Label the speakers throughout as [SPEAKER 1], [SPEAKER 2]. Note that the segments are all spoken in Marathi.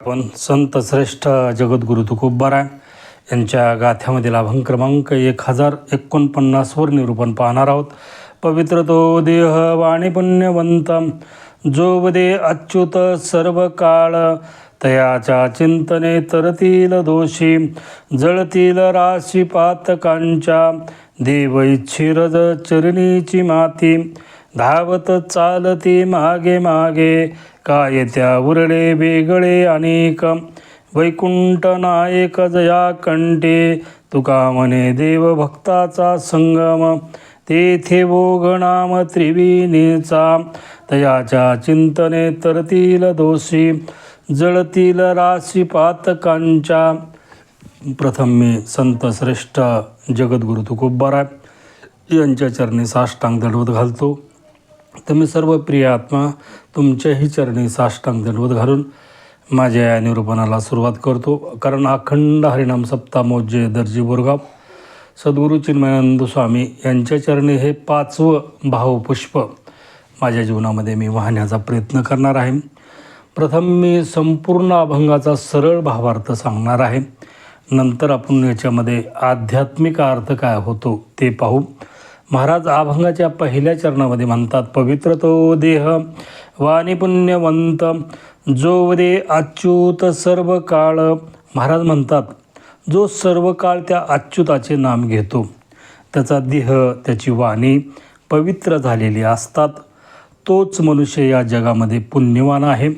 [SPEAKER 1] आपण संत श्रेष्ठ जगद्गुरु तुकोबारा यांच्या गाथ्यामधील अभंग क्रमांक एक हजार एकोणपन्नासवर निरूपण पाहणार आहोत. पवित्र तो देह वाणी पुण्यवंत जो वदे अच्युत सर्व काळ तयाच्या चिंतने तरतील दोषी जळतील राशी पातकांच्या. देव इच्छिरज चरणीची माती धावत चालती मागे मागे. काय त्या उरळे वेगळे अनेक. वैकुंठ नायक जया कंठे. तुका म्हणे देव भक्ताचा संगम. तेथे भोगनाम त्रिविनीचा तयाच्या चिंतने तरतील दोषी. जळतील राशी पातकांच्या. प्रथम मी संत श्रेष्ठ जगद्गुरु तुकोबाराय यांच्या चरणी साष्टांग दंडवत घालतो. तर मी सर्व प्रिय आत्मा तुमच्याही चरणी साष्टांग दंडवत घालून माझ्या या निरूपणाला सुरुवात करतो. कारण अखंड हरिनाम सप्तामोज्य दर्जी बोरगाव सद्गुरू चिन्मयानंद स्वामी यांच्या चरणी हे पाचवं भावपुष्प माझ्या जीवनामध्ये मी वाहण्याचा प्रयत्न करणार आहे. प्रथम मी संपूर्ण अभंगाचा सरळ भावार्थ सांगणार आहे. नंतर आपण याच्यामध्ये आध्यात्मिक अर्थ काय होतो ते पाहू. महाराज अभंगाच्या पहिल्या चरणामध्ये म्हणतात पवित्र तो देह वाणी पुण्यवंत जो वदे अच्युत सर्व काळ महाराज म्हणतात जो सर्व काळ त्या अच्युताचे नाम घेतो त्याचा देह त्याची वाणी पवित्र झालेली असतात. तोच मनुष्य या जगामध्ये पुण्यवान आहे.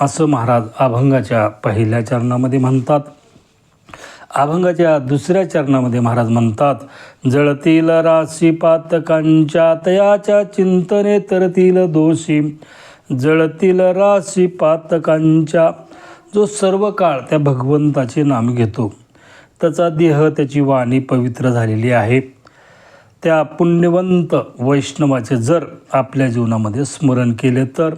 [SPEAKER 1] असं महाराज अभंगाच्या पहिल्या चरणामध्ये म्हणतात. अभंगाच्या दुसऱ्या चरणामध्ये महाराज म्हणतात जळतील राशी पातकांच्या तयाच्या चिंतने तरतील दोषी. जळतील राशी पातकांच्या जो सर्व काळ त्या भगवंताचे नाम घेतो त्याचा देह त्याची वाणी पवित्र झालेली आहे. त्या पुण्यवंत वैष्णवाचे जर आपल्या जीवनामध्ये स्मरण केले तर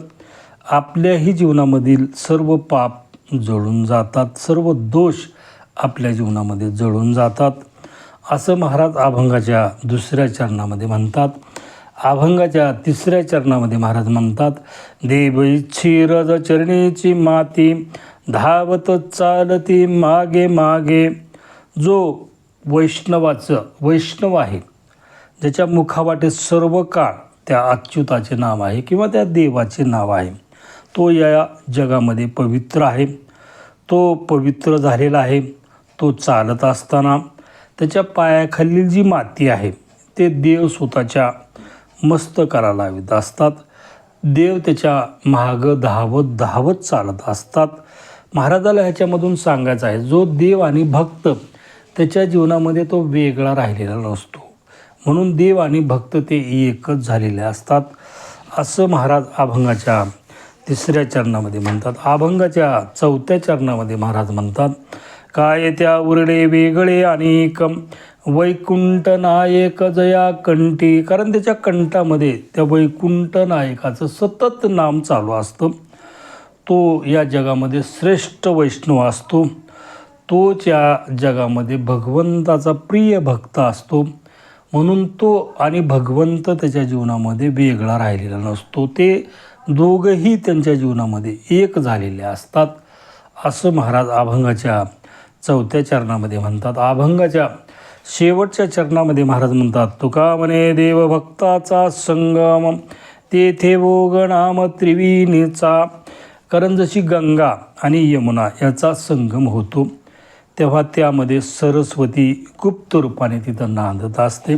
[SPEAKER 1] आपल्याही जीवनामधील सर्व पाप जळून जातात सर्व दोष आपल्या जीवनामध्ये जळून जातात. असं महाराज अभंगाच्या दुसऱ्या चरणामध्ये म्हणतात. अभंगाच्या तिसऱ्या चरणामध्ये महाराज म्हणतात देव इच्छिरज चरणीची माती धावत चालती मागे मागे. जो वैष्णवाचं वैष्णव आहे ज्याच्या मुखावाटे सर्व काळ त्या अच्युताचे नाव आहे किंवा त्या देवाचे नाव आहे तो या जगामध्ये पवित्र आहे. तो पवित्र झालेला आहे. तो चालत असताना त्याच्या पायाखालील जी माती आहे ते देव स्वतःच्या मस्तकाला लावित असतात. देव त्याच्या मागं धावत धावत चालत असतात. महाराजाला ह्याच्यामधून सांगायचं आहे जो देव आणि भक्त त्याच्या जीवनामध्ये तो वेगळा राहिलेला नसतो. म्हणून देव आणि भक्त ते एकच झालेले असतात. असं महाराज अभंगाच्या तिसऱ्या चरणामध्ये म्हणतात. अभंगाच्या चौथ्या चरणामध्ये महाराज म्हणतात काय त्या उरडे वेगळे अनेक वैकुंठ नायक जया कंठी कारण त्याच्या कंठामध्ये त्या वैकुंठ नायकाचं सतत नाम चालू असतं तो या जगामध्ये श्रेष्ठ वैष्णव असतो तो त्या जगामध्ये भगवंताचा प्रिय भक्त असतो म्हणून तो आणि भगवंत त्याच्या जीवनामध्ये वेगळा राहिलेला नसतो ते दोघंही त्यांच्या जीवनामध्ये एक झालेले असतात असं महाराज अभंगाच्या चौथ्या चरणामध्ये म्हणतात अभंगाच्या शेवटच्या चरणामध्ये महाराज म्हणतात तुका म्हणे देवभक्ताचा संगम तेथे नाम त्रिविणीचा कारण जशी गंगा आणि यमुना याचा संगम होतो तेव्हा त्यामध्ये सरस्वती गुप्त रूपाने तिथं नांदत असते.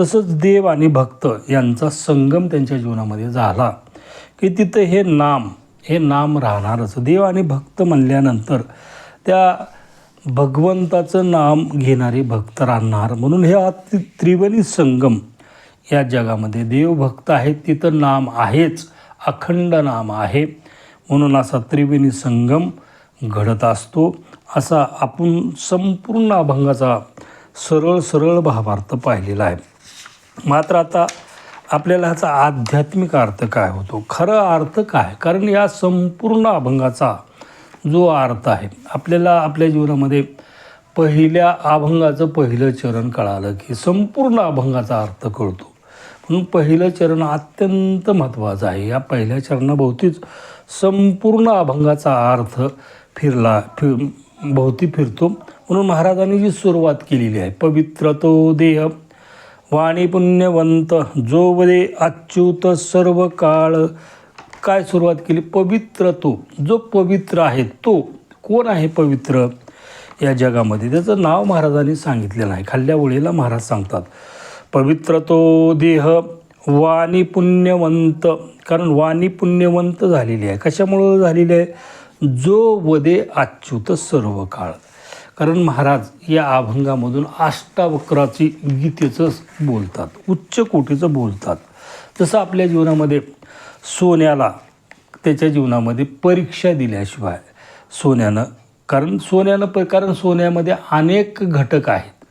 [SPEAKER 1] तसंच देव आणि भक्त यांचा संगम त्यांच्या जीवनामध्ये झाला की तिथं हे नाम हे नाम राहणारच. देव आणि भक्त म्हणल्यानंतर त्या भगवंताचं नाम घेणारे भक्त राहणार. म्हणून हे त्रिवेणी संगम या जगामध्ये देवभक्त आहेत तिथं नाम आहेच अखंड नाम आहे. म्हणून असा त्रिवेणी संगम घडत असतो. असा आपण संपूर्ण अभंगाचा सरळ सरळ भावार्थ पाहिलेला आहे. मात्र आता आपल्याला ह्याचा आध्यात्मिक अर्थ काय होतो? खरं अर्थ काय? कारण या संपूर्ण अभंगाचा जो अर्थ आहे आपल्याला आपल्या जीवनामध्ये पहिल्या अभंगाचं पहिलं चरण कळालं की संपूर्ण अभंगाचा अर्थ कळतो. म्हणून पहिलं चरण अत्यंत महत्त्वाचं आहे. या पहिल्या चरणाभोवतीच संपूर्ण अभंगाचा अर्थ फिरला फिर भोवती फिरतो. म्हणून महाराजांनी जी सुरुवात केलेली आहे पवित्र तो देह वाणी पुण्यवंत जो वदे अच्युत सर्व काळ काय सुरुवात केली? पवित्र तो. जो पवित्र आहे तो. कोण आहे पवित्र? या जगामध्ये. त्याचं नाव महाराजांनी सांगितलेलं नाही खाल्ल्या ओळीला महाराज सांगतात. पवित्र तो देह वाणी पुण्यवंत. कारण वाणी पुण्यवंत झालेली आहे. कशामुळं झालेली आहे? जो वदे अच्युत सर्व काळ कारण महाराज या अभंगामधून अष्टावक्राची गीतेचं बोलतात. उच्च कोटीचं बोलतात. जसं आपल्या जीवनामध्ये सोन्याला त्याच्या जीवनामध्ये परीक्षा दिल्याशिवाय सोन्यानं कारण सोन्यानं प कारण सोन्यामध्ये अनेक घटक आहेत.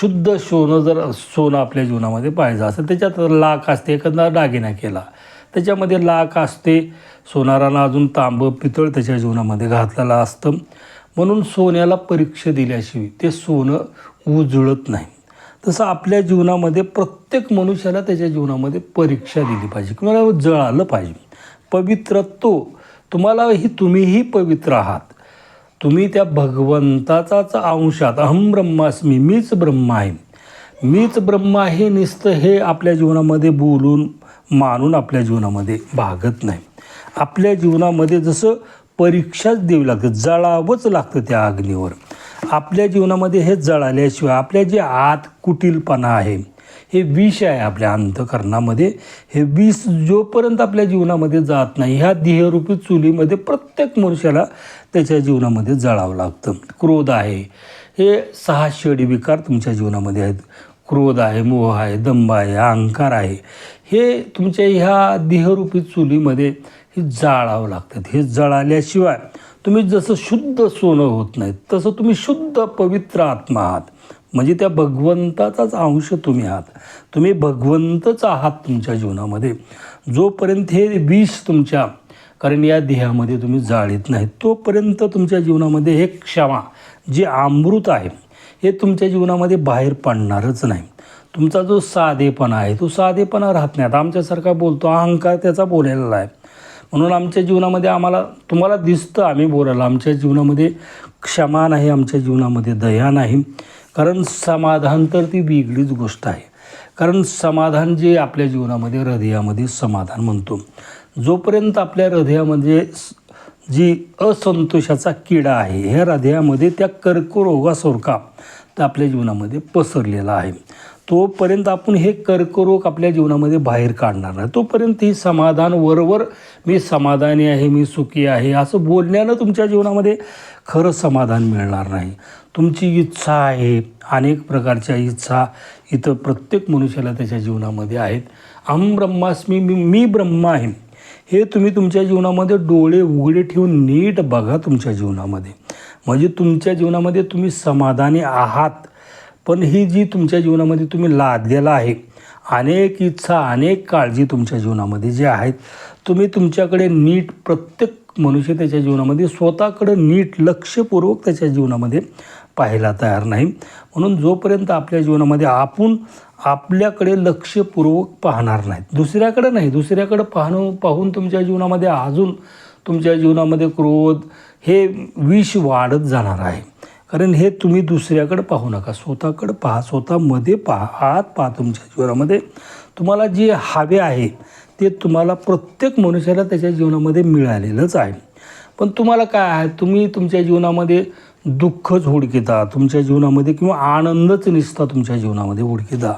[SPEAKER 1] शुद्ध सोनं जर सोनं आपल्या जीवनामध्ये पाहिजे असेल त्याच्यात लाख असते एखादा दागिना केला. त्याच्यामध्ये लाख असते सोनारानं अजून तांबं पितळ त्याच्या जीवनामध्ये घातलेलं असतं. म्हणून सोन्याला परीक्षा दिल्याशिवाय ते सोनं उजळत नाही. तसं आपल्या जीवनामध्ये प्रत्येक मनुष्याला त्याच्या जीवनामध्ये परीक्षा दिली पाहिजे. किंवा जळालं पाहिजे. पवित्र तो तुम्हाला ही तुम्हीही पवित्र आहात. तुम्ही त्या भगवंताचाच अंशात अहम ब्रह्मास्मी मीच ब्रह्म आहे. मीच ब्रह्म आहे नुसतं हे आपल्या जीवनामध्ये बोलून मानून आपल्या जीवनामध्ये भागत नाही. आपल्या जीवनामध्ये जसं परीक्षाच द्यावी लागते जळावंच लागतं त्या अग्नीवर आपल्या जीवनामध्ये हे जळाल्याशिवाय आपल्या जे आत कुटीलपणा आहे हे विष आहे आपल्या अंतकरणामध्ये हे विष जोपर्यंत आपल्या जीवनामध्ये जात नाही ह्या देहरूपी चुलीमध्ये प्रत्येक मनुष्याला त्याच्या जीवनामध्ये जळावं लागतं. क्रोध आहे. हे सहा शेडी विकार तुमच्या जीवनामध्ये आहेत. क्रोध आहे मोह आहे दंभ आहे अहंकार आहे. हे तुमच्या ह्या देहरूपी चुलीमध्ये हे जाळावं लागतात हे जळाल्याशिवाय तुम्ही जसं शुद्ध सोनं होत नाही तसं तुम्ही शुद्ध पवित्र आत्मा आहात. म्हणजे त्या भगवंताचाच अंश तुम्ही आहात. तुम्ही भगवंतच आहात तुमच्या जीवनामध्ये. जोपर्यंत हे विष तुमच्या कारण या देहामध्ये तुम्ही जाळीत नाही तोपर्यंत तुमच्या जीवनामध्ये हे क्षमा जे अमृत आहे हे तुमच्या जीवनामध्ये बाहेर पडणारच नाही. तुमचा जो साधेपणा आहे तो साधेपणा राहत नाही. आता आमच्यासारखा बोलतो अहंकार त्याचा बोलायला आहे म्हणून आमच्या जीवनामध्ये आम्हाला तुम्हाला दिसतं आम्ही बोलायला आमच्या जीवनामध्ये क्षमा नाही आमच्या जीवनामध्ये दया नाही. कारण समाधान तर ती वेगळीच गोष्ट आहे. कारण समाधान जे आपल्या जीवनामध्ये हृदयामध्ये समाधान म्हणतो. जोपर्यंत आपल्या हृदयामध्ये स- जी असंतोषाचा किडा आहे ह्या हृदयामध्ये त्या कर्करोगासारखा तर आपल्या जीवनामध्ये पसरलेला आहे. तोपर्यंत आपण हे कर्करोग आपल्या जीवनामध्ये बाहेर काढणार नाही. तोपर्यंत ही समाधान वरवर मी समाधानी आहे मी सुखी आहे असं बोलण्यानं तुमच्या जीवनामध्ये खरं समाधान मिळणार नाही. तुमची इच्छा आहे अनेक प्रकारच्या इच्छा इथं प्रत्येक मनुष्याला त्याच्या जीवनामध्ये आहेत. अहम ब्रह्मास्मी मी मी ब्रह्म आहे. हे तुम्ही तुमच्या जीवनामध्ये डोळे उघडे ठेवून नीट बघा तुमच्या जीवनामध्ये. म्हणजे तुमच्या जीवनामध्ये तुम्ही समाधानी आहात. पण ही जी तुमच्या जीवनामध्ये तुम्ही लादलेला आहे अनेक इच्छा अनेक काळजी तुमच्या जीवनामध्ये जे आहेत तुम्ही तुमच्याकडे नीट प्रत्येक मनुष्य त्याच्या जीवनामध्ये स्वतःकडं नीट लक्षपूर्वक त्याच्या जीवनामध्ये पाहायला तयार नाही. म्हणून जोपर्यंत आपल्या जीवनामध्ये आपण आपल्याकडे लक्षपूर्वक पाहणार नाहीत दुसऱ्याकडे नाही दुसऱ्याकडे पाहणं पाहून तुमच्या जीवनामध्ये अजून तुमच्या जीवनामध्ये क्रोध हे विष वाढत जाणार आहे. कारण हे तुम्ही दुसऱ्याकडे पाहू नका. स्वतःकडे पहा. स्वतःमध्ये पहा. आत पहा तुमच्या जीवनामध्ये. तुम्हाला जे हवे आहे ते तुम्हाला प्रत्येक मनुष्याला त्याच्या जीवनामध्ये मिळालेलंच आहे. पण तुम्हाला काय आहे? तुम्ही तुमच्या जीवनामध्ये दुःखच हुडकिता. तुमच्या जीवनामध्ये किंवा आनंदच निसता तुमच्या जीवनामध्ये हुडकिता.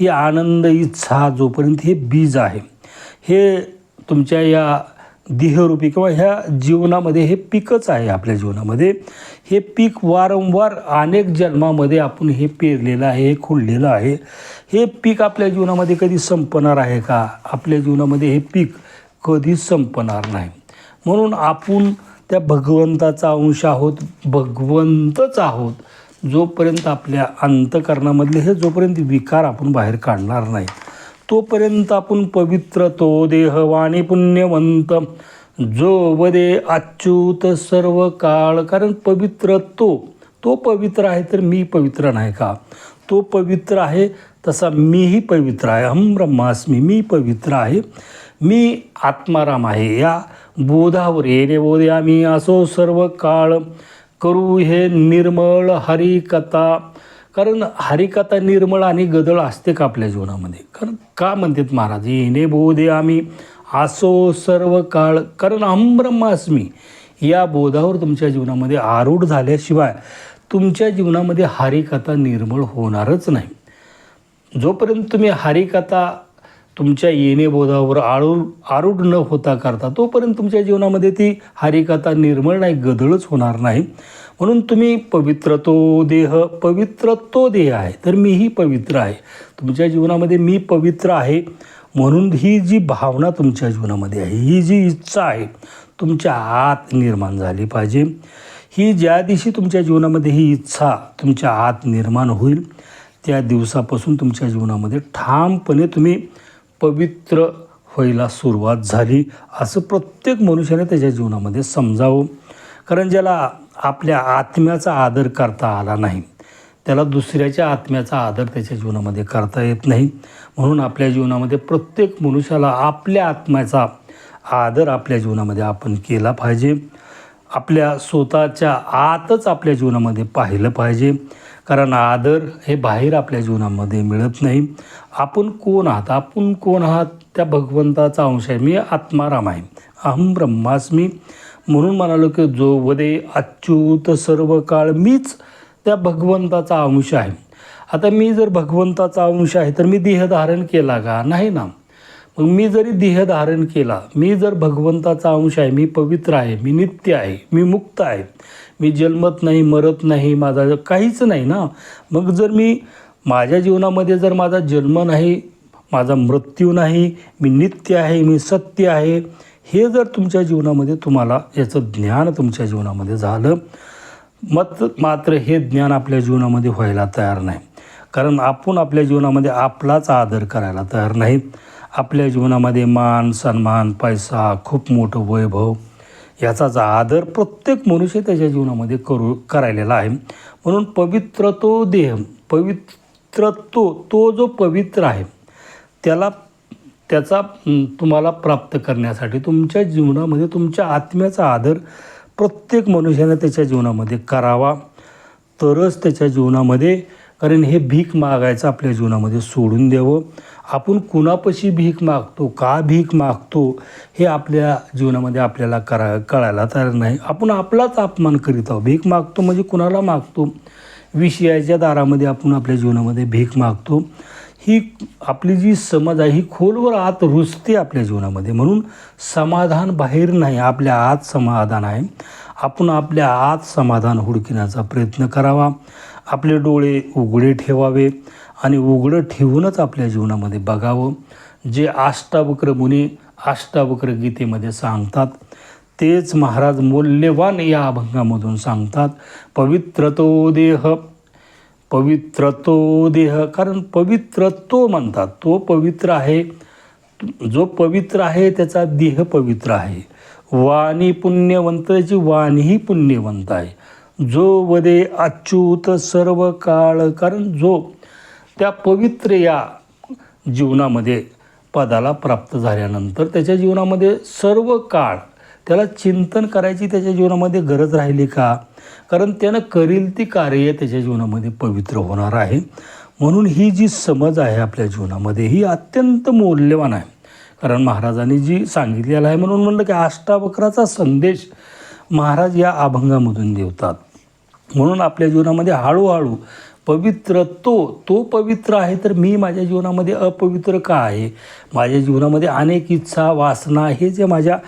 [SPEAKER 1] ही आनंद इच्छा जोपर्यंत हे बीज आहे. हे तुमच्या या देहरूपी किंवा ह्या जीवनामध्ये हे पीकच आहे आपल्या जीवनामध्ये. हे पीक वारंवार अनेक जन्मामध्ये आपण हे पेरलेलं आहे हे खुललेलं आहे. हे पीक आपल्या जीवनामध्ये कधी संपणार आहे का? आपल्या जीवनामध्ये हे पीक कधीच संपणार नाही. म्हणून आपण त्या भगवंताचा अंश आहोत भगवंतच आहोत जोपर्यंत आपल्या अंतकरणामधले हे जोपर्यंत विकार आपण बाहेर काढणार नाही तोपर्यंत आपण पवित्र तो देहवाणी पुण्यवंत. जो वदे अच्युत सर्व काळ कारण पवित्र तो तो पवित्र आहे तर मी पवित्र नाही का? तो पवित्र आहे तसा मीही पवित्र आहे. अहम ब्रह्मास्मी मी पवित्र आहे. मी आत्माराम आहे. या बोधावर येणे बोधे आम्ही असो सर्व काळ. करू हे निर्मळ हरिकथा. कारण हरिकथा निर्मळ आणि गदळ असते का आपल्या जीवनामध्ये? कारण का म्हणतात महाराज? येणे बोधे आम्ही असो सर्व काळ. कारण हमब्रह्मास्मी या बोधावर तुमच्या जीवनामध्ये आरूढ झाल्याशिवाय तुमच्या जीवनामध्ये हरिकथा निर्मळ होणारच नाही. जोपर्यंत तुम्ही हरिकथा तुमच्या येणे बोधावर आळू आरूढ न होता करता तोपर्यंत तुमच्या जीवनामध्ये ती हरिकथा निर्मळ नाही गदळच होणार नाही. म्हणून तुम्ही पवित्र तो देह पवित्र तो देह आहे. तर मीही पवित्र आहे. तुमच्या जीवनामध्ये मी पवित्र आहे. म्हणून ही जी भावना तुमच्या जीवनामध्ये आहे ही जी इच्छा आहे तुमच्या आत निर्माण झाली पाहिजे. ही ज्या दिवशी तुमच्या जीवनामध्ये ही इच्छा तुमच्या आत निर्माण होईल त्या दिवसापासून तुमच्या जीवनामध्ये ठामपणे तुम्ही पवित्र व्हायला सुरुवात झाली. असं प्रत्येक मनुष्याने त्याच्या जीवनामध्ये समजावं. कारण ज्याला आपल्या आत्म्याचा आदर करता आला नाही त्याला दुसऱ्याच्या आत्म्याचा आदर त्याच्या जीवनामध्ये करता येत नाही. म्हणून आपल्या जीवनामध्ये प्रत्येक मनुष्याला आपल्या आत्म्याचा आदर आपल्या जीवनामध्ये आपण केला पाहिजे. आपल्या स्वतःच्या आतच आपल्या जीवनामध्ये पाहिलं पाहिजे. कारण आदर हे बाहेर आपल्या जीवनामध्ये मिळत नाही. आपण कोण आहात? आपण कोण आहात? त्या भगवंताचा अंश आहे. मी आत्माराम आहे. अहम ब्रह्मास्मी. म्हणून म्हणालो की जो वदे अच्युत सर्व काळ मीच त्या भगवंताचा अंश आहे. आता मी जर भगवंताचा अंश आहे तर मी देह धारण केला का? नाही ना. मग मी जरी देह धारण केला मी जर भगवंताचा अंश आहे मी पवित्र आहे मी नित्य आहे मी मुक्त आहे मी जन्मत नाही मरत नाही माझा काहीच नाही ना. मग जर मी माझ्या जीवनामध्ये जर माझा जन्म नाही माझा मृत्यू नाही मी नित्य आहे मी सत्य आहे हे जर तुमच्या जीवनामध्ये तुम्हाला याचं ज्ञान तुमच्या जीवनामध्ये झालं मत मात्र हे ज्ञान आपल्या जीवनामध्ये व्हायला तयार नाही. कारण आपण आपल्या जीवनामध्ये आपलाच आदर करायला तयार नाही. आपल्या जीवनामध्ये मान सन्मान पैसा खूप मोठं वैभव याचाच आदर प्रत्येक मनुष्य त्याच्या जीवनामध्ये करू करायलेला आहे. म्हणून पवित्र तो देह पवित्र तो तो जो पवित्र आहे त्याला त्याचा तुम्हाला प्राप्त करण्यासाठी तुमच्या जीवनामध्ये तुमच्या आत्म्याचा आदर प्रत्येक मनुष्याने त्याच्या जीवनामध्ये करावा. तरच त्याच्या जीवनामध्ये कारण हे भीक मागायचं आपल्या जीवनामध्ये सोडून द्यावं. आपण कुणापाशी भीक मागतो का भीक मागतो हे आपल्या जीवनामध्ये आपल्याला करा कळायला तयार नाही. आपण आपलाच अपमान करीत आहोत. भीक मागतो म्हणजे कुणाला मागतो? विषयाच्या दारामध्ये आपण आपल्या जीवनामध्ये भीक मागतो. ही आपली जी समज आहे ही खोलवर आत रुजते आपल्या जीवनामध्ये. म्हणून समाधान बाहेर नाही आपल्या आत समाधान आहे. आपण आपल्या आत समाधान हुडकिण्याचा प्रयत्न करावा. आपले डोळे उघडे ठेवावे आणि उघडं ठेवूनच आपल्या जीवनामध्ये बघावं. जे आष्टावक्र मुनी आष्टावक्र गीतेमध्ये सांगतात तेच महाराज मौल्यवान या अभंगामधून सांगतात पवित्र तो देह पवित्र तो देह. कारण पवित्र तो म्हणतात तो पवित्र आहे जो पवित्र आहे त्याचा देह पवित्र आहे. वाणी पुण्यवंताची वाणीही पुण्यवंत आहे. जो वदे अच्युत सर्व काळ कारण जो त्या पवित्र या जीवनामध्ये पदाला प्राप्त झाल्यानंतर त्याच्या जीवनामध्ये सर्व काळ त्याला चिंतन करायची त्याच्या जीवनामध्ये गरज राहिली का? कारण त्यानं करील ती कार्य त्याच्या जीवनामध्ये पवित्र होणार आहे. म्हणून ही जी समज आहे आपल्या जीवनामध्ये ही अत्यंत मौल्यवान आहे. कारण महाराजांनी जी सांगितलेलं आहे म्हणून म्हणलं की अष्टावक्राचा संदेश महाराज या अभंगामधून देवतात. म्हणून आपल्या जीवनामध्ये हळूहळू पवित्र तो तो पवित्र आहे तर मी माझ्या जीवनामध्ये अपवित्र का आहे? माझ्या जीवनामध्ये अनेक इच्छा वासना हे जे माझ्या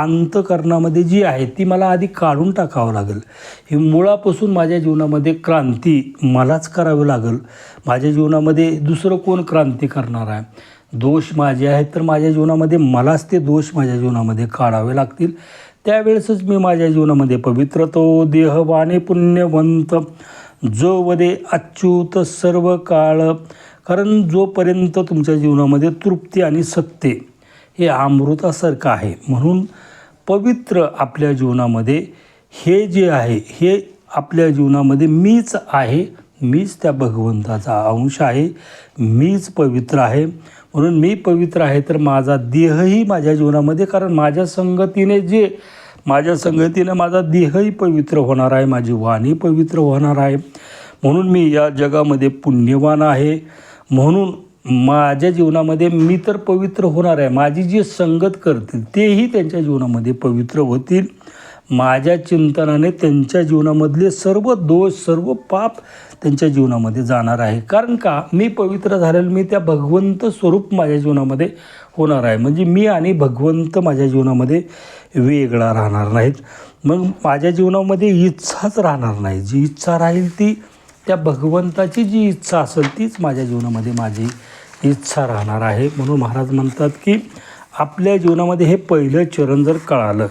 [SPEAKER 1] अंतकरणामध्ये जी आहे ती मला आधी काढून टाकावं लागेल. ही मुळापासून माझ्या जीवनामध्ये क्रांती मलाच करावी लागेल. माझ्या जीवनामध्ये दुसरं कोण क्रांती करणार आहे? दोष माझे आहेत तर माझ्या जीवनामध्ये मलाच ते दोष माझ्या जीवनामध्ये काढावे लागतील. त्यावेळेसच मी माझ्या जीवनामध्ये पवित्र तो देहवाने पुण्यवंत जो वदे अच्युत सर्व काळ कारण जोपर्यंत तुमच्या जीवनामध्ये तृप्ती आणि सत्य हे अमृतासारखं आहे म्हणून पवित्र आपल्या जीवनामध्ये हे जे आहे हे आपल्या जीवनामध्ये मीच आहे मीच त्या भगवंताचा अंश आहे मीच पवित्र आहे. म्हणून मी पवित्र आहे तर माझा देहही माझ्या जीवनामध्ये कारण माझ्या संगतीने जे माझ्या संगतीने माझा देहही पवित्र होणार आहे माझी वाणी पवित्र होणार आहे. म्हणून मी या जगामध्ये पुण्यवान आहे. म्हणून माझ्या जीवनामध्ये मी तर पवित्र होणार आहे. माझी जी संगत करतील तेही त्यांच्या जीवनामध्ये पवित्र होतील. माझ्या चिंतनाने त्यांच्या जीवनामधले सर्व दोष सर्व पाप त्यांच्या जीवनामध्ये जाणार आहे. कारण का? मी पवित्र झालेलं मी त्या भगवंत स्वरूप माझ्या जीवनामध्ये होणार आहे. म्हणजे मी आणि भगवंत माझ्या जीवनामध्ये वेगळा राहणार नाहीत. मग माझ्या जीवनामध्ये इच्छाच राहणार नाही. जी इच्छा राहील ती त्या भगवंताची जी इच्छा असेल तीच माझ्या जीवनामध्ये माझी इच्छा राहणार आहे. म्हणून महाराज म्हणतात की आपल्या जीवनामध्ये हे पहिलं चरण जर कळालं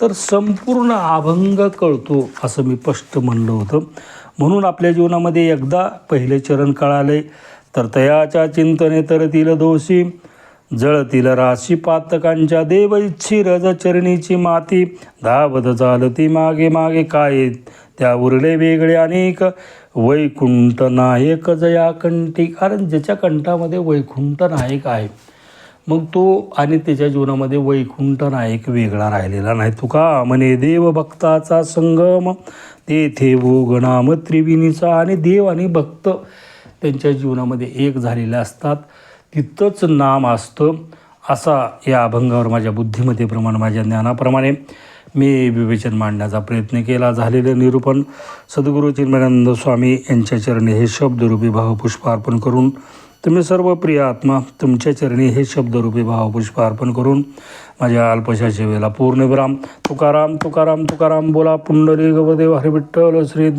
[SPEAKER 1] तर संपूर्ण अभंग कळतो असं मी स्पष्ट म्हणलं होतं. म्हणून आपल्या जीवनामध्ये एकदा पहिले चरण कळाले तर तयाच्या चिंतने तरतील दोषी जळतील राशी पातकांच्या देव इच्छी रज चरणीची माती धावत चालती मागे मागे काय त्या उरले वेगळे अनेक वैकुंठ नायक जया कंठी कारण ज्याच्या कंठामध्ये वैकुंठ नायक आहे मग तो आणि त्याच्या जीवनामध्ये वैकुंठ नायक वेगळा राहिलेला नाही. तुका म्हणे देव भक्ताचा संगम तेथे गणाम त्रिविणीचा आणि देव आणि भक्त त्यांच्या जीवनामध्ये एक झालेले असतात. तिथंच नाम असतं. असा या अभंगावर माझ्या बुद्धिमत्तेप्रमाणे माझ्या ज्ञानाप्रमाणे मी विवेचन मांडण्याचा प्रयत्न केला. झालेलं निरूपण सद्गुरू चिन्मयानंद स्वामी यांच्या चरणी हे शब्दरूपी भावपुष्प अर्पण करून तुम्ही सर्व प्रिय आत्मा तुमच्या चरणी हे शब्दरूपी भावपुष्प अर्पण करून माझ्या अल्पशा सेवेला पूर्ण विराम. तुकाराम तुकाराम तुकाराम बोला. पुंडरी गवदेव हरिविठ्ठल श्री